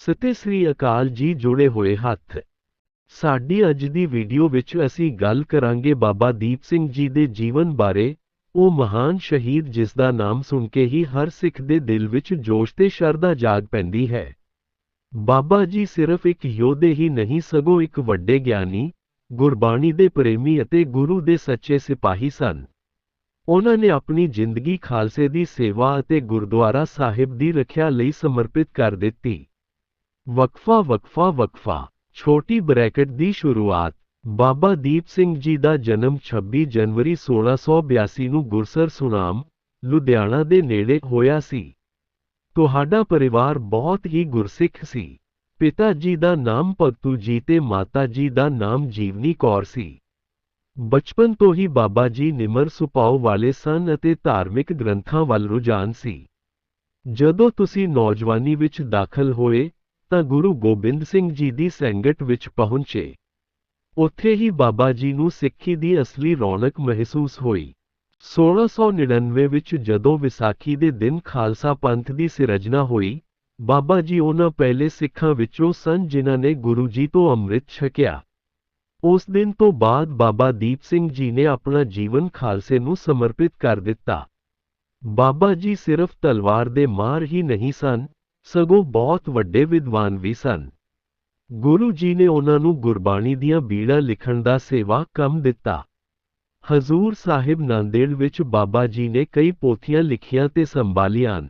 ਸਤਿ ਸ੍ਰੀ ਅਕਾਲ ਜੀ, ਜੁੜੇ ਹੋਏ ਹੱਥ। ਸਾਡੀ ਅੱਜ ਦੀ ਵੀਡੀਓ ਵਿੱਚ ਅਸੀਂ ਗੱਲ ਕਰਾਂਗੇ ਬਾਬਾ ਦੀਪ ਸਿੰਘ ਜੀ ਦੇ ਜੀਵਨ ਬਾਰੇ। ਉਹ ਮਹਾਨ ਸ਼ਹੀਦ ਜਿਸ ਦਾ ਨਾਮ ਸੁਣ ਕੇ ਹੀ ਹਰ ਸਿੱਖ ਦੇ ਦਿਲ ਵਿੱਚ ਜੋਸ਼ ਤੇ ਸ਼ਰਧਾ ਜਾਗ ਪੈਂਦੀ ਹੈ। ਬਾਬਾ ਜੀ ਸਿਰਫ ਇੱਕ ਯੋਧੇ ਹੀ ਨਹੀਂ, ਸਗੋਂ ਇੱਕ ਵੱਡੇ ਗਿਆਨੀ, ਗੁਰਬਾਣੀ ਦੇ ਪ੍ਰੇਮੀ ਅਤੇ ਗੁਰੂ ਦੇ ਸੱਚੇ ਸਿਪਾਹੀ ਸਨ। ਉਹਨਾਂ ਨੇ ਆਪਣੀ ਜ਼ਿੰਦਗੀ ਖਾਲਸੇ ਦੀ ਸੇਵਾ ਅਤੇ ਗੁਰਦੁਆਰਾ ਸਾਹਿਬ ਦੀ ਰੱਖਿਆ ਲਈ ਸਮਰਪਿਤ ਕਰ ਦਿੱਤੀ। ਵਕਫਾ ਵਕਫਾ ਵਕਫਾ। ਛੋਟੀ ਬ੍ਰੈਕਟ ਦੀ ਸ਼ੁਰੂਆਤ। ਬਾਬਾ ਦੀਪ ਸਿੰਘ ਜੀ ਦਾ ਜਨਮ 26 ਜਨਵਰੀ 1682 ਨੂੰ ਗੁਰਸਰ ਸੁਨਾਮ, ਲੁਧਿਆਣਾ ਦੇ ਨੇੜੇ ਹੋਇਆ ਸੀ। ਤੁਹਾਡਾ ਪਰਿਵਾਰ ਬਹੁਤ ਹੀ ਗੁਰਸਿੱਖ ਸੀ। ਪਿਤਾ ਜੀ ਦਾ ਨਾਮ ਭਗਤੂ ਜੀ ਤੇ ਮਾਤਾ ਜੀ ਦਾ ਨਾਮ ਜੀਵਨੀ ਕੌਰ ਸੀ। ਬਚਪਨ ਤੋਂ ਹੀ ਬਾਬਾ ਜੀ ਨਿਮਰ ਸੁਭਾਅ ਵਾਲੇ ਸਨ ਅਤੇ ਧਾਰਮਿਕ ਗ੍ਰੰਥਾਂ ਵੱਲ ਰੁਝਾਨ ਸੀ। ਜਦੋਂ ਤੁਸੀਂ ਨੌਜਵਾਨੀ ਵਿੱਚ ਦਾਖਲ ਹੋਏ ਤਾਂ ਗੁਰੂ ਗੋਬਿੰਦ ਸਿੰਘ ਜੀ ਦੀ ਸੰਗਤ ਵਿੱਚ ਪਹੁੰਚੇ। ਉੱਥੇ ਹੀ ਬਾਬਾ ਜੀ ਨੂੰ ਸਿੱਖੀ ਦੀ ਅਸਲੀ ਰੌਣਕ ਮਹਿਸੂਸ ਹੋਈ। 1699 ਵਿੱਚ ਜਦੋਂ ਵਿਸਾਖੀ ਦੇ ਦਿਨ ਖਾਲਸਾ ਪੰਥ ਦੀ ਸਿਰਜਣਾ ਹੋਈ, ਬਾਬਾ ਜੀ ਉਹਨਾਂ ਪਹਿਲੇ ਸਿੱਖਾਂ ਵਿੱਚੋਂ ਸਨ ਜਿਨ੍ਹਾਂ ਨੇ ਗੁਰੂ ਜੀ ਤੋਂ ਅੰਮ੍ਰਿਤ ਛਕਿਆ। ਉਸ ਦਿਨ ਤੋਂ ਬਾਅਦ ਬਾਬਾ ਦੀਪ ਸਿੰਘ ਜੀ ਨੇ ਆਪਣਾ ਜੀਵਨ ਖਾਲਸੇ ਨੂੰ ਸਮਰਪਿਤ ਕਰ ਦਿੱਤਾ। ਬਾਬਾ ਜੀ ਸਿਰਫ ਤਲਵਾਰ ਦੇ ਮਾਰ ਹੀ ਨਹੀਂ ਸਨ ਸਗੋਂ ਬਹੁਤ ਵੱਡੇ ਵਿਦਵਾਨ ਵੀ ਸਨ। ਗੁਰੂ ਜੀ ਨੇ ਉਹਨਾਂ ਨੂੰ ਗੁਰਬਾਣੀ ਦੀਆਂ ਬੀੜਾਂ ਲਿਖਣ ਦਾ ਸੇਵਾ ਕੰਮ ਦਿੱਤਾ। ਹਜ਼ੂਰ ਸਾਹਿਬ ਨਾਂਦੇੜ ਵਿੱਚ ਬਾਬਾ ਜੀ ਨੇ ਕਈ ਪੋਥੀਆਂ ਲਿਖੀਆਂ ਤੇ ਸੰਭਾਲੀਆਂ।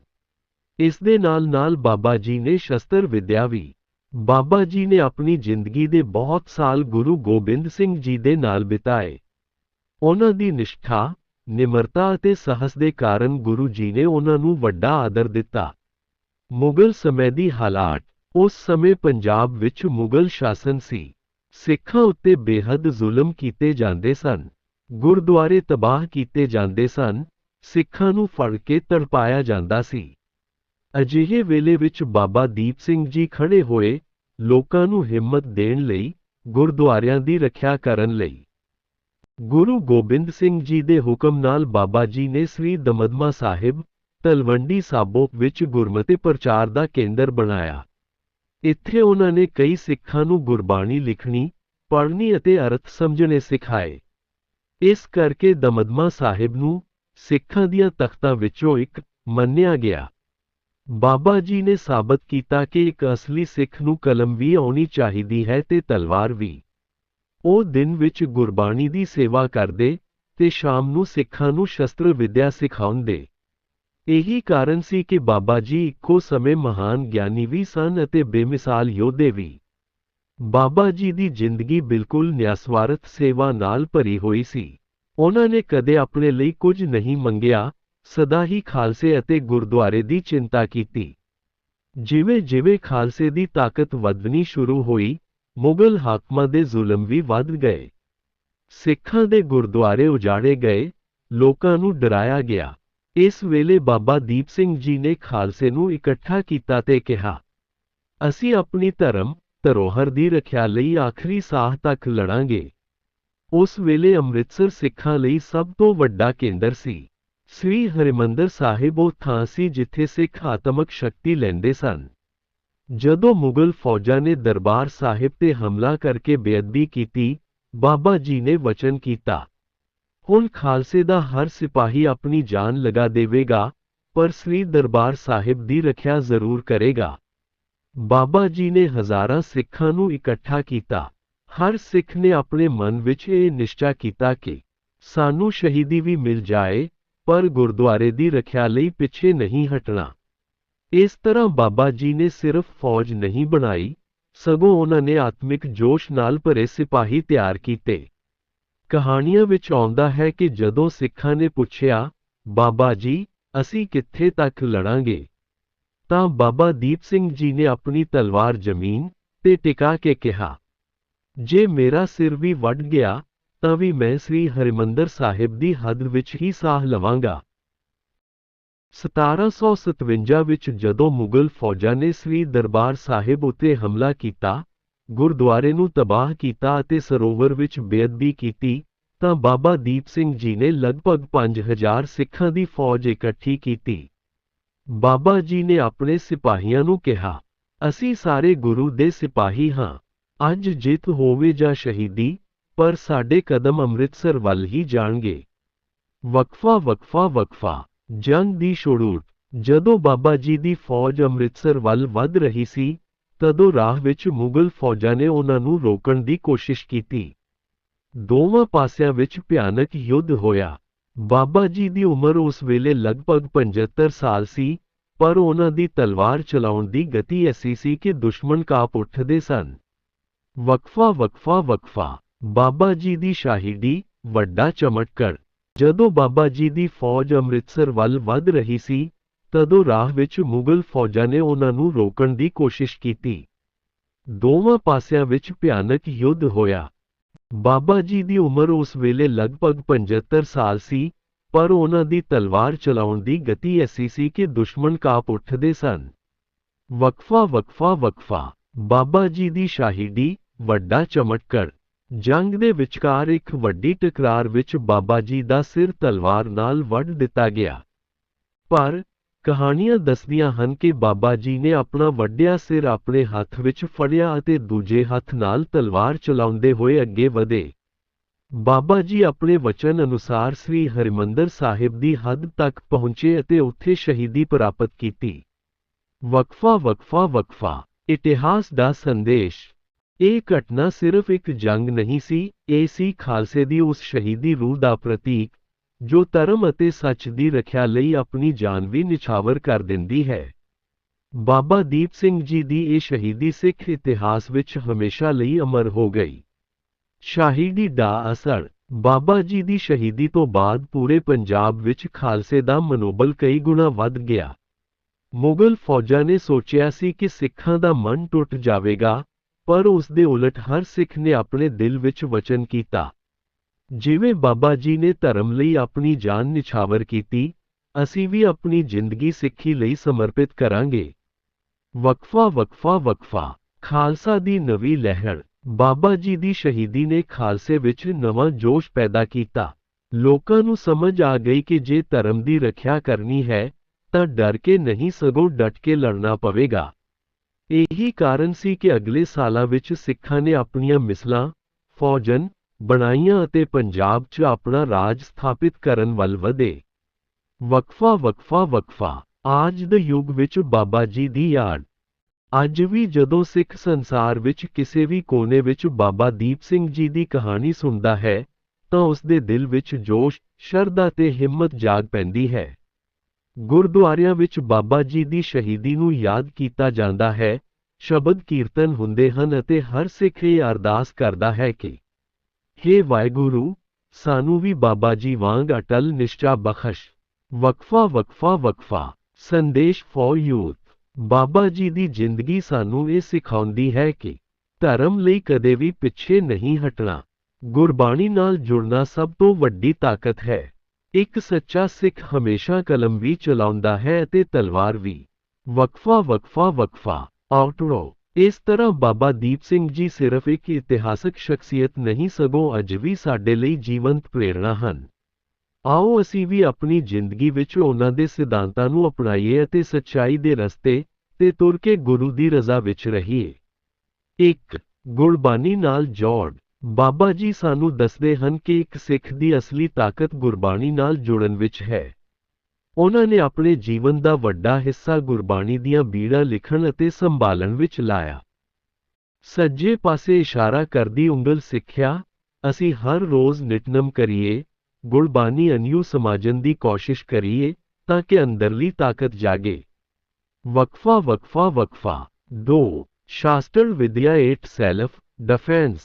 ਇਸ ਦੇ ਨਾਲ-ਨਾਲ ਬਾਬਾ ਜੀ ਨੇ ਸ਼ਸਤਰ ਵਿਦਿਆ ਵੀ। ਬਾਬਾ ਜੀ ਨੇ ਆਪਣੀ ਜ਼ਿੰਦਗੀ ਦੇ ਬਹੁਤ ਸਾਲ ਗੁਰੂ ਗੋਬਿੰਦ ਸਿੰਘ ਜੀ ਦੇ ਨਾਲ ਬਿਤਾਏ। ਉਹਨਾਂ ਦੀ ਨਿਸ਼ਠਾ, ਨਿਮਰਤਾ ਅਤੇ ਸਾਹਸ ਦੇ ਕਾਰਨ ਗੁਰੂ ਜੀ ਨੇ ਉਹਨਾਂ ਨੂੰ ਵੱਡਾ ਆਦਰ ਦਿੱਤਾ। ਮੁਗਲ ਸਮੇਂ ਦੀ ਹਾਲਾਤ, ਉਸ ਸਮੇਂ ਪੰਜਾਬ ਵਿੱਚ ਮੁਗਲ ਸ਼ਾਸਨ ਸੀ। ਸਿੱਖਾਂ ਉੱਤੇ ਬੇਹੱਦ ਜ਼ੁਲਮ ਕੀਤੇ ਜਾਂਦੇ ਸਨ। ਗੁਰਦੁਆਰੇ ਤਬਾਹ ਕੀਤੇ ਜਾਂਦੇ ਸਨ। ਸਿੱਖਾਂ ਨੂੰ ਫੜ ਕੇ ਤੜਪਾਇਆ ਜਾਂਦਾ ਸੀ। ਅਜਿਹੇ ਵੇਲੇ ਵਿੱਚ ਬਾਬਾ ਦੀਪ ਸਿੰਘ ਜੀ ਖੜੇ ਹੋਏ, ਲੋਕਾਂ ਨੂੰ ਹਿੰਮਤ ਦੇਣ ਲਈ, ਗੁਰਦੁਆਰਿਆਂ ਦੀ ਰੱਖਿਆ ਕਰਨ ਲਈ। ਗੁਰੂ ਗੋਬਿੰਦ ਸਿੰਘ ਜੀ ਦੇ ਹੁਕਮ ਨਾਲ ਬਾਬਾ ਜੀ ਨੇ ਸ੍ਰੀ ਦਮਦਮਾ ਸਾਹਿਬ ਤਲਵੰਡੀ ਸਾਬੋ ਵਿੱਚ ਗੁਰਮਤਿ ਪ੍ਰਚਾਰ ਦਾ ਕੇਂਦਰ ਬਣਾਇਆ। ਇੱਥੇ ਉਹਨਾਂ ਨੇ ਕਈ ਸਿੱਖਾਂ ਨੂੰ ਗੁਰਬਾਣੀ ਲਿਖਣੀ, ਪੜ੍ਹਨੀ ਅਤੇ ਅਰਥ ਸਮਝਣੇ ਸਿਖਾਏ। ਇਸ ਕਰਕੇ ਦਮਦਮਾ ਸਾਹਿਬ ਨੂੰ ਸਿੱਖਾਂ ਦੀਆਂ ਤਖਤਾਂ ਵਿੱਚੋਂ ਇੱਕ ਮੰਨਿਆ ਗਿਆ। ਬਾਬਾ ਜੀ ਨੇ ਸਾਬਤ ਕੀਤਾ ਕਿ ਇੱਕ ਅਸਲੀ ਸਿੱਖ ਨੂੰ ਕਲਮ ਵੀ ਆਉਣੀ ਚਾਹੀਦੀ ਹੈ ਤੇ ਤਲਵਾਰ ਵੀ। ਉਹ ਦਿਨ ਵਿੱਚ ਗੁਰਬਾਣੀ ਦੀ ਸੇਵਾ ਕਰਦੇ ਤੇ ਸ਼ਾਮ ਨੂੰ ਸਿੱਖਾਂ ਨੂੰ ਸ਼ਸਤਰ ਵਿਦਿਆ ਸਿਖਾਉਂਦੇ। ਇਹੀ ਕਾਰਨ ਸੀ ਕਿ ਬਾਬਾ ਜੀ ਇੱਕੋ ਸਮੇਂ ਮਹਾਨ ਗਿਆਨੀ ਵੀ ਸਨ ਅਤੇ ਬੇਮਿਸਾਲ ਯੋਧੇ ਵੀ। ਬਾਬਾ ਜੀ ਦੀ ਜ਼ਿੰਦਗੀ ਬਿਲਕੁਲ ਨਿਆਸਵਾਰਥ ਸੇਵਾ ਨਾਲ ਭਰੀ ਹੋਈ ਸੀ। ਉਹਨਾਂ ਨੇ ਕਦੇ ਆਪਣੇ ਲਈ ਕੁਝ ਨਹੀਂ ਮੰਗਿਆ, ਸਦਾ ਹੀ ਖਾਲਸੇ ਅਤੇ ਗੁਰਦੁਆਰੇ ਦੀ ਚਿੰਤਾ ਕੀਤੀ। ਜਿਵੇਂ-ਜਿਵੇਂ ਖਾਲਸੇ ਦੀ ਤਾਕਤ ਵਧਣੀ ਸ਼ੁਰੂ ਹੋਈ, ਮੁਗਲ ਹਾਕਮਾਂ ਦੇ ਜ਼ੁਲਮ ਵੀ ਵੱਧ ਗਏ। ਸਿੱਖਾਂ ਦੇ ਗੁਰਦੁਆਰੇ ਉਜਾੜੇ ਗਏ, ਲੋਕਾਂ ਨੂੰ ਡਰਾਇਆ ਗਿਆ। ਇਸ ਵੇਲੇ ਬਾਬਾ ਦੀਪ ਸਿੰਘ ਜੀ ਨੇ ਖਾਲਸੇ ਨੂੰ ਇਕੱਠਾ ਕੀਤਾ ਤੇ ਕਿਹਾ, ਅਸੀਂ ਆਪਣੀ ਧਰਮ, ਧਰੋਹਰ ਦੀ ਰੱਖਿਆ ਲਈ ਆਖਰੀ ਸਾਹ ਤੱਕ ਲੜਾਂਗੇ। ਉਸ ਵੇਲੇ ਅੰਮ੍ਰਿਤਸਰ ਸਿੱਖਾਂ ਲਈ ਸਭ ਤੋਂ ਵੱਡਾ ਕੇਂਦਰ ਸੀ। ਸ੍ਰੀ ਹਰਿਮੰਦਰ ਸਾਹਿਬ ਉਹ ਥਾਂ ਸੀ ਜਿੱਥੇ ਸਿੱਖ ਆਤਮਕ ਸ਼ਕਤੀ ਲੈਂਦੇ ਸਨ। ਜਦੋਂ ਮੁਗਲ ਫੌਜਾਂ ਨੇ ਦਰਬਾਰ ਸਾਹਿਬ ਤੇ ਹਮਲਾ ਕਰਕੇ ਬੇਅਦਬੀ ਕੀਤੀ, ਬਾਬਾ ਜੀ ਨੇ ਵਚਨ ਕੀਤਾ ਹੁਣ ਖਾਲਸੇ ਦਾ ਹਰ ਸਿਪਾਹੀ ਆਪਣੀ ਜਾਨ ਲਗਾ ਦੇਵੇਗਾ, ਪਰ ਸ੍ਰੀ ਦਰਬਾਰ ਸਾਹਿਬ ਦੀ ਰੱਖਿਆ ਜ਼ਰੂਰ ਕਰੇਗਾ। ਬਾਬਾ ਜੀ ਨੇ ਹਜ਼ਾਰਾਂ ਸਿੱਖਾਂ ਨੂੰ ਇਕੱਠਾ ਕੀਤਾ। ਹਰ ਸਿੱਖ ਨੇ ਆਪਣੇ ਮਨ ਵਿੱਚ ਇਹ ਨਿਸ਼ਚਾ ਕੀਤਾ ਕਿ ਸਾਨੂੰ ਸ਼ਹੀਦੀ ਵੀ ਮਿਲ ਜਾਏ, ਪਰ ਗੁਰਦੁਆਰੇ ਦੀ ਰੱਖਿਆ ਲਈ ਪਿੱਛੇ ਨਹੀਂ ਹਟਣਾ। ਇਸ ਤਰ੍ਹਾਂ ਬਾਬਾ ਜੀ ਨੇ ਸਿਰਫ ਫੌਜ ਨਹੀਂ ਬਣਾਈ, ਸਗੋਂ ਉਹਨਾਂ ਨੇ ਆਤਮਿਕ ਜੋਸ਼ ਨਾਲ ਭਰੇ ਸਿਪਾਹੀ ਤਿਆਰ ਕੀਤੇ। ਕਹਾਣੀਆਂ ਵਿੱਚ ਆਉਂਦਾ ਹੈ ਕਿ ਜਦੋਂ ਸਿੱਖਾਂ ਨੇ ਪੁੱਛਿਆ, ਬਾਬਾ ਜੀ, ਅਸੀਂ ਕਿੱਥੇ ਤੱਕ ਲੜਾਂਗੇ? ਤਾਂ ਬਾਬਾ ਦੀਪ ਸਿੰਘ ਜੀ ਨੇ ਆਪਣੀ ਤਲਵਾਰ ਜ਼ਮੀਨ ਤੇ ਟਿਕਾ ਕੇ ਕਿਹਾ, ਜੇ ਮੇਰਾ ਸਿਰ ਵੀ ਵੱਢ ਗਿਆ, ਤਾਂ ਵੀ ਮੈਂ ਸ੍ਰੀ ਹਰਿਮੰਦਰ ਸਾਹਿਬ ਦੀ ਹੱਦ ਵਿੱਚ ਹੀ ਸਾਹ ਲਵਾਂਗਾ। 1757 ਵਿੱਚ ਜਦੋਂ ਮੁਗਲ ਫੌਜਾਂ ਨੇ ਸ੍ਰੀ ਦਰਬਾਰ ਸਾਹਿਬ ਉੱਤੇ ਹਮਲਾ ਕੀਤਾ ਗੁਰਦੁਆਰੇ ਨੂੰ ਤਬਾਹ ਕੀਤਾ ਅਤੇ ਸਰੋਵਰ ਵਿੱਚ ਬੇਅਦਬੀ ਕੀਤੀ, ਤਾਂ ਬਾਬਾ ਦੀਪ ਸਿੰਘ ਜੀ ਨੇ ਲਗਭਗ 5000 ਸਿੱਖਾਂ ਦੀ ਫੌਜ ਇਕੱਠੀ ਕੀਤੀ। ਬਾਬਾ ਜੀ ਨੇ ਆਪਣੇ ਸਿਪਾਹੀਆਂ ਨੂੰ ਕਿਹਾ, ਅਸੀਂ ਸਾਰੇ ਗੁਰੂ ਦੇ ਸਿਪਾਹੀ ਹਾਂ, ਅੱਜ ਜਿੱਤ ਹੋਵੇ ਜਾਂ ਸ਼ਹੀਦੀ, ਪਰ ਸਾਡੇ ਕਦਮ ਅੰਮ੍ਰਿਤਸਰ ਵੱਲ ਹੀ ਜਾਣਗੇ। ਵਕਫਾ ਵਕਫਾ ਵਕਫਾ, ਜੰਗ ਦੀ ਸ਼ੁਰੂਤ ਜਦੋਂ ਬਾਬਾ ਜੀ ਦੀ ਫੌਜ ਅੰਮ੍ਰਿਤਸਰ ਵੱਲ ਵੱਧ ਰਹੀ ਸੀ ਤਦੋਂ ਰਾਹ ਵਿੱਚ ਮੁਗਲ ਫੌਜਾਂ ਨੇ ਉਹਨਾਂ ਨੂੰ ਰੋਕਣ ਦੀ ਕੋਸ਼ਿਸ਼ ਕੀਤੀ। ਦੋਵਾਂ ਪਾਸਿਆਂ ਵਿੱਚ ਭਿਆਨਕ ਯੁੱਧ ਹੋਇਆ। ਬਾਬਾ ਜੀ ਦੀ ਉਮਰ ਉਸ ਵੇਲੇ ਲਗਭਗ 75 ਸਾਲ ਸੀ, ਪਰ ਉਹਨਾਂ ਦੀ ਤਲਵਾਰ ਚਲਾਉਣ ਦੀ ਗਤੀ ਐਸੀ ਸੀ ਕਿ ਦੁਸ਼ਮਣ ਕਾਪ ਉੱਠਦੇ ਸਨ। ਵਕਫਾ ਵਕਫਾ ਵਕਫਾ, ਬਾਬਾ ਜੀ ਦੀ ਸ਼ਾਹਿਦੀ, ਵੱਡਾ ਚਮਟਕੜ ਜਦੋਂ ਬਾਬਾ ਜੀ ਦੀ ਫੌਜ ਅੰਮ੍ਰਿਤਸਰ ਵੱਲ ਵੱਧ ਰਹੀ ਸੀ ਤਦੋਂ ਰਾਹ ਵਿੱਚ ਮੁਗਲ ਫੌਜਾਂ ਨੇ ਉਹਨਾਂ ਨੂੰ ਰੋਕਣ ਦੀ ਕੋਸ਼ਿਸ਼ ਕੀਤੀ। ਦੋਵਾਂ ਪਾਸਿਆਂ ਵਿੱਚ ਭਿਆਨਕ ਯੁੱਧ ਹੋਇਆ। ਬਾਬਾ ਜੀ ਦੀ ਉਮਰ ਉਸ ਵੇਲੇ ਲਗਭਗ 75 ਸਾਲ ਸੀ, ਪਰ ਉਹਨਾਂ ਦੀ ਤਲਵਾਰ ਚਲਾਉਣ ਦੀ ਗਤੀ ਐਸੀ ਸੀ ਕਿ ਦੁਸ਼ਮਣ ਕਾਪ ਉੱਠਦੇ ਸਨ। ਵਕਫਾ ਵਕਫਾ ਵਕਫਾ, ਬਾਬਾ ਜੀ ਦੀ ਸ਼ਾਹਿਦੀ, ਵੱਡਾ ਚਮਟਕੜ ਜੰਗ ਦੇ ਵਿਚਕਾਰ ਇੱਕ ਵੱਡੀ ਟਕਰਾਰ ਵਿੱਚ ਬਾਬਾ ਜੀ ਦਾ ਸਿਰ ਤਲਵਾਰ ਨਾਲ ਵੱਢ ਦਿੱਤਾ ਗਿਆ। ਪਰ ਕਹਾਣੀਆਂ ਦੱਸਦੀਆਂ ਹਨ ਕਿ ਬਾਬਾ ਜੀ ਨੇ ਆਪਣਾ ਵੱਡਿਆ ਸਿਰ ਆਪਣੇ ਹੱਥ ਵਿੱਚ ਫੜਿਆ ਅਤੇ ਦੂਜੇ ਹੱਥ ਨਾਲ ਤਲਵਾਰ ਚਲਾਉਂਦੇ ਹੋਏ ਅੱਗੇ ਵਧੇ। ਬਾਬਾ ਜੀ ਆਪਣੇ ਵਚਨ ਅਨੁਸਾਰ ਸ੍ਰੀ ਹਰਿਮੰਦਰ ਸਾਹਿਬ ਦੀ ਹੱਦ ਤੱਕ ਪਹੁੰਚੇ ਅਤੇ ਉੱਥੇ ਸ਼ਹੀਦੀ ਪ੍ਰਾਪਤ ਕੀਤੀ। ਵਕਫਾ ਵਕਫਾ ਵਕਫਾ, ਇਤਿਹਾਸ ਦਾ ਸੰਦੇਸ਼। ਇਹ ਘਟਨਾ ਸਿਰਫ ਇੱਕ ਜੰਗ ਨਹੀਂ ਸੀ, ਇਹ ਸੀ ਖਾਲਸੇ ਦੀ ਉਸ ਸ਼ਹੀਦੀ ਰੂਹ ਦਾ ਪ੍ਰਤੀਕ ਜੋ ਧਰਮ ਅਤੇ ਸੱਚ ਦੀ ਰੱਖਿਆ ਲਈ ਆਪਣੀ ਜਾਨ ਵੀ ਨਿਛਾਵਰ ਕਰ ਦਿੰਦੀ ਹੈ। ਬਾਬਾ ਦੀਪ ਸਿੰਘ ਜੀ ਦੀ ਇਹ ਸ਼ਹੀਦੀ ਸਿੱਖ ਇਤਿਹਾਸ ਵਿੱਚ ਹਮੇਸ਼ਾ ਲਈ ਅਮਰ ਹੋ ਗਈ। ਸ਼ਾਹੀਦੀ ਦਾ ਅਸਰ ਬਾਬਾ ਜੀ ਦੀ ਸ਼ਹੀਦੀ ਤੋਂ ਬਾਅਦ ਪੂਰੇ ਪੰਜਾਬ ਵਿੱਚ ਖਾਲਸੇ ਦਾ ਮਨੋਬਲ ਕਈ ਗੁਣਾ ਵੱਧ ਗਿਆ। ਮੁਗਲ ਫੌਜਾਂ ਨੇ ਸੋਚਿਆ ਸੀ ਕਿ ਸਿੱਖਾਂ ਦਾ ਮਨ ਟੁੱਟ ਜਾਵੇਗਾ, ਪਰ ਉਸ ਦੇ ਉਲਟ ਹਰ ਸਿੱਖ ਨੇ ਆਪਣੇ ਦਿਲ ਵਿੱਚ ਵਚਨ ਕੀਤਾ। ਜਿਵੇਂ ਬਾਬਾ ਜੀ ਨੇ ਧਰਮ ਲਈ ਆਪਣੀ ਜਾਨ ਨਿਛਾਵਰ ਕੀਤੀ, ਅਸੀਂ ਵੀ ਆਪਣੀ ਜ਼ਿੰਦਗੀ ਸਿੱਖੀ ਲਈ ਸਮਰਪਿਤ ਕਰਾਂਗੇ। ਵਕਫਾ ਵਕਫਾ ਵਕਫਾ, ਖਾਲਸਾ ਦੀ ਨਵੀਂ ਲਹਿਰ। ਬਾਬਾ ਜੀ ਦੀ ਸ਼ਹੀਦੀ ਨੇ ਖਾਲਸੇ ਵਿੱਚ ਨਵਾਂ ਜੋਸ਼ ਪੈਦਾ ਕੀਤਾ। ਲੋਕਾਂ ਨੂੰ ਸਮਝ ਆ ਗਈ ਕਿ ਜੇ ਧਰਮ ਦੀ ਰੱਖਿਆ ਕਰਨੀ ਹੈ, ਤਾਂ ਡਰ ਕੇ ਨਹੀਂ ਸਗੋਂ ਡਟ ਕੇ ਲੜਨਾ ਪਵੇਗਾ। ਇਹੀ ਕਾਰਨ ਸੀ ਕਿ ਅਗਲੇ ਸਾਲਾਂ ਵਿੱਚ ਸਿੱਖਾਂ ਨੇ ਆਪਣੀਆਂ ਮਿਸਲਾਂ ਫੌਜਨ ਬਣਾਈਆਂ ਅਤੇ ਪੰਜਾਬ 'ਚ ਆਪਣਾ ਰਾਜ ਸਥਾਪਿਤ ਕਰਨ ਵੱਲ ਵਧੇ। ਵਕਫਾ ਵਕਫਾ ਵਕਫਾ ਅੱਜ ਦੇ ਯੁੱਗ ਵਿੱਚ ਬਾਬਾ ਜੀ ਦੀ ਯਾਦ। ਅੱਜ ਵੀ ਜਦੋਂ ਸਿੱਖ ਸੰਸਾਰ ਵਿੱਚ ਕਿਸੇ ਵੀ ਕੋਨੇ ਵਿੱਚ ਬਾਬਾ ਦੀਪ ਸਿੰਘ ਜੀ ਦੀ ਕਹਾਣੀ ਸੁਣਦਾ ਹੈ, ਤਾਂ ਉਸ ਦੇ ਦਿਲ ਵਿੱਚ ਜੋਸ਼, ਸ਼ਰਧਾ ਤੇ ਹਿੰਮਤ ਜਾਗ ਪੈਂਦੀ ਹੈ। ਗੁਰਦੁਆਰਿਆਂ ਵਿੱਚ ਬਾਬਾ ਜੀ ਦੀ ਸ਼ਹੀਦੀ ਨੂੰ ਯਾਦ ਕੀਤਾ ਜਾਂਦਾ ਹੈ, ਸ਼ਬਦ ਕੀਰਤਨ ਹੁੰਦੇ ਹਨ ਅਤੇ ਹਰ ਸਿੱਖ ਇਹ ਅਰਦਾਸ ਕਰਦਾ ਹੈ ਕਿ ਹੇ ਵਾਹਿਗੁਰੂ, ਸਾਨੂੰ ਵੀ ਬਾਬਾ ਜੀ ਵਾਂਗ ਅਟਲ ਨਿਸ਼ਚਾ ਬਖਸ਼, ਵਕਫਾ ਵਕਫਾ ਵਕਫਾ, ਸੰਦੇਸ਼ ਫॉर ਯੂਥ ਬਾਬਾ ਜੀ ਦੀ ਜ਼ਿੰਦਗੀ ਸਾਨੂੰ ਇਹ ਸਿਖਾਉਂਦੀ ਹੈ ਕਿ ਧਰਮ ਲਈ ਕਦੇ ਵੀ ਪਿੱਛੇ ਨਹੀਂ ਹਟਣਾ, ਗੁਰਬਾਣੀ ਨਾਲ ਜੁੜਨਾ ਸਭ ਤੋਂ ਵੱਡੀ ਤਾਕਤ ਹੈ। ਇੱਕ ਸੱਚਾ ਸਿੱਖ ਹਮੇਸ਼ਾ ਕਲਮ ਵੀ ਚਲਾਉਂਦਾ ਹੈ ਅਤੇ ਤਲਵਾਰ ਵੀ। ਵਕਫਾ ਵਕਫਾ ਵਕਫਾ ਆਊਟਰੋ ਇਸ ਤਰ੍ਹਾਂ ਬਾਬਾ ਦੀਪ ਸਿੰਘ ਜੀ ਸਿਰਫ ਇੱਕ ਇਤਿਹਾਸਕ ਸ਼ਖਸੀਅਤ ਨਹੀਂ, ਸਗੋਂ ਅੱਜ ਵੀ ਸਾਡੇ ਲਈ ਜੀਵੰਤ ਪ੍ਰੇਰਣਾ ਹਨ। ਆਓ ਅਸੀਂ ਵੀ ਆਪਣੀ ਜ਼ਿੰਦਗੀ ਵਿੱਚ ਉਹਨਾਂ ਦੇ ਸਿਧਾਂਤਾਂ ਨੂੰ ਅਪਣਾਈਏ ਅਤੇ ਸੱਚਾਈ ਦੇ ਰਸਤੇ ਤੇ ਤੁਰ ਕੇ ਗੁਰੂ ਦੀ ਰਜ਼ਾ ਵਿੱਚ ਰਹੀਏ। ਇੱਕ, ਗੁਰਬਾਣੀ ਨਾਲ ਜੋੜ। ਬਾਬਾ ਜੀ ਸਾਨੂੰ ਦੱਸਦੇ ਹਨ ਕਿ ਇੱਕ ਸਿੱਖ ਦੀ ਅਸਲੀ ਤਾਕਤ ਗੁਰਬਾਣੀ ਨਾਲ ਜੁੜਨ ਵਿੱਚ ਹੈ। ਉਹਨਾਂ ਨੇ ਆਪਣੇ ਜੀਵਨ ਦਾ ਵੱਡਾ ਹਿੱਸਾ ਗੁਰਬਾਣੀ ਦੀਆਂ ਬੀੜਾਂ ਲਿਖਣ ਅਤੇ ਸੰਭਾਲਣ ਵਿੱਚ ਲਾਇਆ। ਸੱਜੇ ਪਾਸੇ ਇਸ਼ਾਰਾ ਕਰਦੀ ਉਂਗਲ ਸਿੱਖਿਆ, ਅਸੀਂ ਹਰ ਰੋਜ਼ ਨਿਤਨਮ ਕਰੀਏ, ਗੁਰਬਾਣੀ ਅਨਿਊ ਸਮਾਜਨ ਦੀ ਕੋਸ਼ਿਸ਼ ਕਰੀਏ ਤਾਂ ਕਿ ਅੰਦਰਲੀ ਤਾਕਤ ਜਾਗੇ। ਵਕਫਾ ਵਕਫਾ ਵਕਫਾ। 2 ਸ਼ਾਸਤਰ ਵਿਦਿਆ 8 ਸੈਲਫ ਡਿਫੈਂਸ।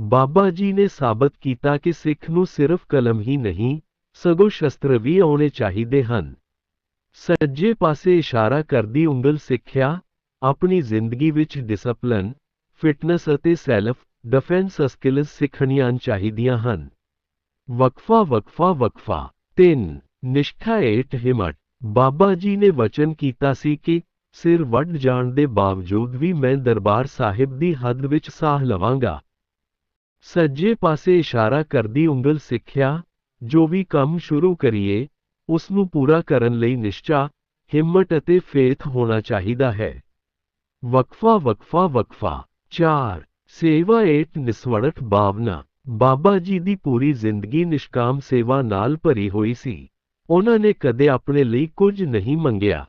ਬਾਬਾ ਜੀ ਨੇ ਸਾਬਤ ਕੀਤਾ ਕਿ ਸਿੱਖ ਨੂੰ ਸਿਰਫ ਕਲਮ ਹੀ ਨਹੀਂ ਸਗੋਂ ਸ਼ਸਤਰ ਵੀ ਆਉਣੇ ਚਾਹੀਦੇ ਹਨ। ਸੱਜੇ ਪਾਸੇ ਇਸ਼ਾਰਾ ਕਰਦੀ ਉਂਗਲ ਸਿੱਖਿਆ, ਆਪਣੀ ਜ਼ਿੰਦਗੀ ਵਿੱਚ ਡਿਸਪਲਿਨ ਫਿਟਨੈਸ ਅਤੇ ਸੈਲਫ ਡਿਫੈਂਸ ਸਕਿੱਲਸ ਸਿੱਖਣੀਆਂ ਚਾਹੀਦੀਆਂ ਹਨ। ਵਕਫਾ ਵਕਫਾ ਵਕਫਾ। 3 ਨਿਸ਼ਠਾ ਏਟ ਹਿਮਟ ਬਾਬਾ ਜੀ ਨੇ ਵਚਨ ਕੀਤਾ ਸੀ ਕਿ ਸਿਰ ਵੱਢ ਜਾਣ ਦੇ ਬਾਵਜੂਦ ਵੀ ਮੈਂ ਦਰਬਾਰ ਸਾਹਿਬ ਦੀ ਹੱਦ ਵਿੱਚ ਸਾਹ ਲਵਾਂਗਾ। ਸੱਜੇ ਪਾਸੇ ਇਸ਼ਾਰਾ ਕਰਦੀ ਉਂਗਲ ਸਿੱਖਿਆ ਜੋ ਵੀ ਕੰਮ ਸ਼ੁਰੂ ਕਰੀਏ ਉਸ ਨੂੰ ਪੂਰਾ ਕਰਨ ਲਈ ਨਿਸ਼ਚਾ, ਹਿੰਮਤ ਅਤੇ ਫੇਥ ਹੋਣਾ ਚਾਹੀਦਾ ਹੈ। ਵਕਫਾ ਵਕਫਾ ਵਕਫਾ। 4 ਸੇਵਾ ਏਟ ਨਿਸਵੜਤ ਭਾਵਨਾ। ਬਾਬਾ ਜੀ ਦੀ ਪੂਰੀ ਜ਼ਿੰਦਗੀ ਨਿਸ਼ਕਾਮ ਸੇਵਾ ਨਾਲ ਭਰੀ ਹੋਈ ਸੀ। ਉਹਨਾਂ ਨੇ ਕਦੇ ਆਪਣੇ ਲਈ ਕੁਝ ਨਹੀਂ ਮੰਗਿਆ।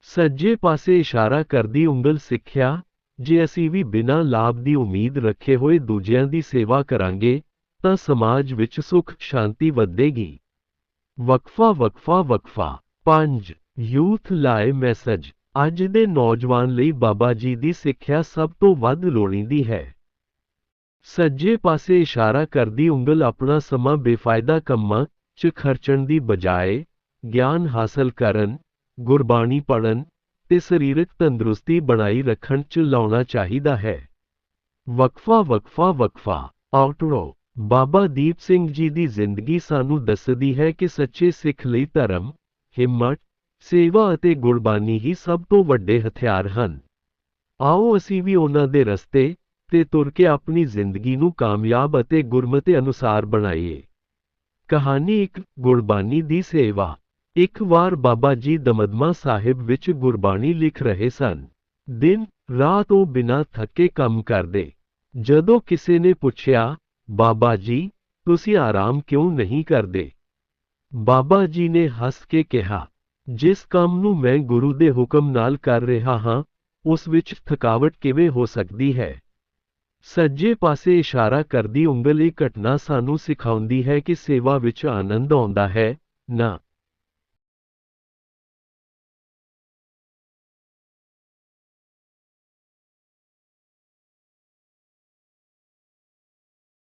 ਸੱਜੇ ਪਾਸੇ ਇਸ਼ਾਰਾ ਕਰਦੀ ਉਂਗਲ ਸਿੱਖਿਆ, ਜੇ ਅਸੀਂ ਵੀ ਬਿਨਾਂ ਲਾਭ ਦੀ ਉਮੀਦ ਰੱਖੇ ਹੋਏ ਦੂਜਿਆਂ ਦੀ ਸੇਵਾ ਕਰਾਂਗੇ ਤਾਂ ਸਮਾਜ ਵਿੱਚ ਸੁੱਖ, ਸ਼ਾਂਤੀ ਵਧੇਗੀ। ਵਕਫਾ ਵਕਫਾ ਵਕਫਾ। 5 ਯੂਥ ਲਾਏ ਮੈਸੇਜ। ਅੱਜ ਦੇ ਨੌਜਵਾਨ ਲਈ ਬਾਬਾ ਜੀ ਦੀ ਸਿੱਖਿਆ ਸਭ ਤੋਂ ਵੱਧ ਲੋੜੀਂਦੀ ਹੈ। ਸੱਜੇ ਪਾਸੇ ਇਸ਼ਾਰਾ ਕਰਦੀ ਉਂਗਲ ਆਪਣਾ ਸਮਾਂ ਬੇਫਾਇਦਾ ਕੰਮਾਂ 'ਚ ਖਰਚਣ ਦੀ ਬਜਾਏ ਗਿਆਨ ਹਾਸਲ ਕਰਨ, ਗੁਰਬਾਣੀ ਪੜ੍ਹਨ ਤੇ ਸਰੀਰਕ ਤੰਦਰੁਸਤੀ ਬਣਾਈ ਰੱਖਣ 'ਚ ਲਾਉਣਾ ਚਾਹੀਦਾ ਹੈ। ਵਕਫਾ ਵਕਫਾ ਵਕਫਾ। ਆਊਟਰੋ ਬਾਬਾ ਦੀਪ ਸਿੰਘ ਜੀ ਦੀ ਜ਼ਿੰਦਗੀ ਸਾਨੂੰ ਦੱਸਦੀ ਹੈ ਕਿ ਸੱਚੇ ਸਿੱਖ ਲਈ ਧਰਮ, ਹਿੰਮਤ, ਸੇਵਾ ਅਤੇ ਗੁਰਬਾਣੀ ਹੀ ਸਭ ਤੋਂ ਵੱਡੇ ਹਥਿਆਰ ਹਨ। ਆਓ ਅਸੀਂ ਵੀ ਉਹਨਾਂ ਦੇ ਰਸਤੇ ਤੇ ਤੁਰ ਕੇ ਆਪਣੀ ਜ਼ਿੰਦਗੀ ਨੂੰ ਕਾਮਯਾਬ ਅਤੇ ਗੁਰਮਤਿ ਅਨੁਸਾਰ ਬਣਾਈਏ। ਕਹਾਣੀ ਇੱਕ ਗੁਰਬਾਣੀ ਦੀ ਸੇਵਾ। ਇੱਕ ਵਾਰ ਬਾਬਾ ਜੀ ਦਮਦਮਾ ਸਾਹਿਬ ਵਿੱਚ ਗੁਰਬਾਣੀ ਲਿਖ ਰਹੇ ਸਨ। ਦਿਨ ਰਾਤ ਉਹ ਬਿਨਾਂ ਥੱਕੇ ਕੰਮ ਕਰਦੇ। ਜਦੋਂ ਕਿਸੇ ਨੇ ਪੁੱਛਿਆ ਬਾਬਾ ਜੀ, ਤੁਸੀਂ ਆਰਾਮ ਕਿਉਂ ਨਹੀਂ ਕਰਦੇ? ਬਾਬਾ ਜੀ ਨੇ ਹੱਸ ਕੇ ਕਿਹਾ, ਜਿਸ ਕੰਮ ਨੂੰ ਮੈਂ ਗੁਰੂ ਦੇ ਹੁਕਮ ਨਾਲ ਕਰ ਰਿਹਾ ਹਾਂ, ਉਸ ਵਿੱਚ ਥਕਾਵਟ ਕਿਵੇਂ ਹੋ ਸਕਦੀ ਹੈ? ਸੱਜੇ ਪਾਸੇ ਇਸ਼ਾਰਾ ਕਰਦੀ ਉਂਗਲ ਇਹ ਘਟਨਾ ਸਾਨੂੰ ਸਿਖਾਉਂਦੀ ਹੈ ਕਿ ਸੇਵਾ ਵਿੱਚ ਆਨੰਦ ਆਉਂਦਾ ਹੈ, ਨਾ।